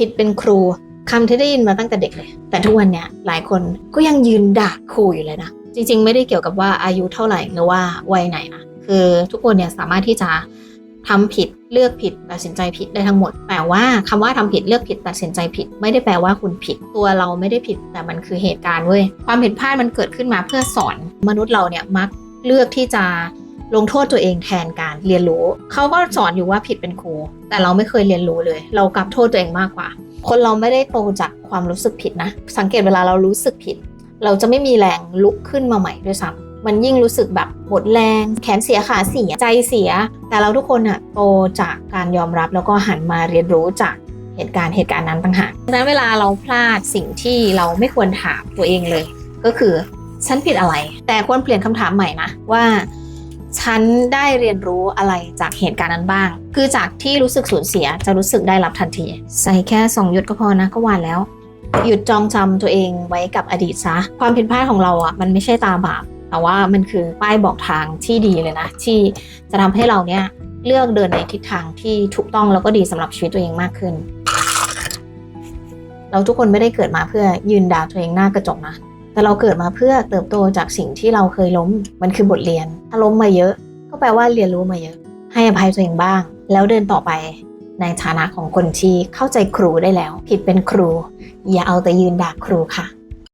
ผิดเป็นครูคำที่ได้ยินมาตั้งแต่เด็กเลย แต่ทุกวันเนี้ยหลายคนก็ยังยืนด่าครูอยู่เลยนะ จริง ๆ ไม่ได้เกี่ยวกับว่าอายุเท่าไหร่หรือว่าวัยไหนนะ คือทุกคนเนี่ยสามารถที่จะทำผิดเลือกผิดตัดสินใจผิดได้ทั้งหมด แต่ว่าคำว่าทำผิดเลือกผิดตัดสินใจผิด ไม่ได้แปลว่าคุณผิด ตัวเราไม่ได้ผิดแต่มันคือเหตุการณ์เว้ยความผิดพลาดมันเกิดขึ้นมาเพื่อสอนมนุษย์เราเนี่ยมักเลือกที่จะ ลงโทษตัวเองแทนการเรียนรู้เขาก็สอนอยู่ว่าผิดเป็นครู แต่เราไม่เคยเรียนรู้เลย เรากลับโทษตัวเองมากกว่า คนเราไม่ได้โตจากความรู้สึกผิดนะ สังเกตเวลาเรารู้สึกผิด เราจะไม่มีแรงลุกขึ้นมาใหม่ด้วยซ้ำมันยิ่งรู้สึกแบบหมดแรง แขนเสียขาเสียใจเสีย แต่เราทุกคนอะโตจากการยอมรับแล้วก็หันมาเรียนรู้จากเหตุการณ์เหตุการณ์นั้นต่างหากดังนั้นเวลาเราพลาดสิ่งที่เราไม่ควรถามตัวเองเลย ก็คือฉันผิดอะไร แต่ควรเปลี่ยนคำถามใหม่นะว่า ฉันได้เรียนรู้อะไรจากเหตุการณ์นั้นบ้าง คือจากที่รู้สึกสูญเสียจะรู้สึกได้รับทันที ใส่แค่สองหยดก็พอนะก็หวานแล้ว หยุดจองจำตัวเองไว้กับอดีตซะ ความผิดพลาดของเราอะมันไม่ใช่ตาบาปแต่ว่ามันคือป้ายบอกทางที่ดีเลยนะ ที่จะทำให้เราเนี่ยเลือกเดินในทิศทางที่ถูกต้องแล้วก็ดีสำหรับชีวิตตัวเองมากขึ้น เราทุกคนไม่ได้เกิดมาเพื่อยืนด่าตัวเองหน้ากระจกนะ แต่เราเกิดมาเพื่อเติบโตจากสิ่งที่เราเคยล้ม มันคือบทเรียน ถ้าล้มมาเยอะ ก็แปลว่าเรียนรู้มาเยอะ ให้อภัยตัวเองบ้าง แล้วเดินต่อไปในฐานะของคนที่เข้าใจครูได้แล้ว ผิดเป็นครู อย่าเอาแต่ยืนด่าครูค่ะ